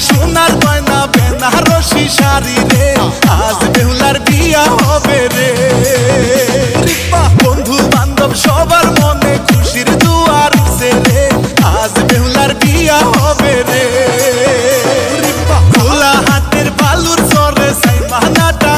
সোনার গয়না, বেনারসি শাড়ি রে। আজ বেহুলার বিয়া হবে রে। বন্ধু বান্ধব সবার মনে খুশির দুয়ার উঠছে রে। আজ বেহুলার বিয়া হবে রে। খোলা হাতের বালুর সরে সাইমানাটা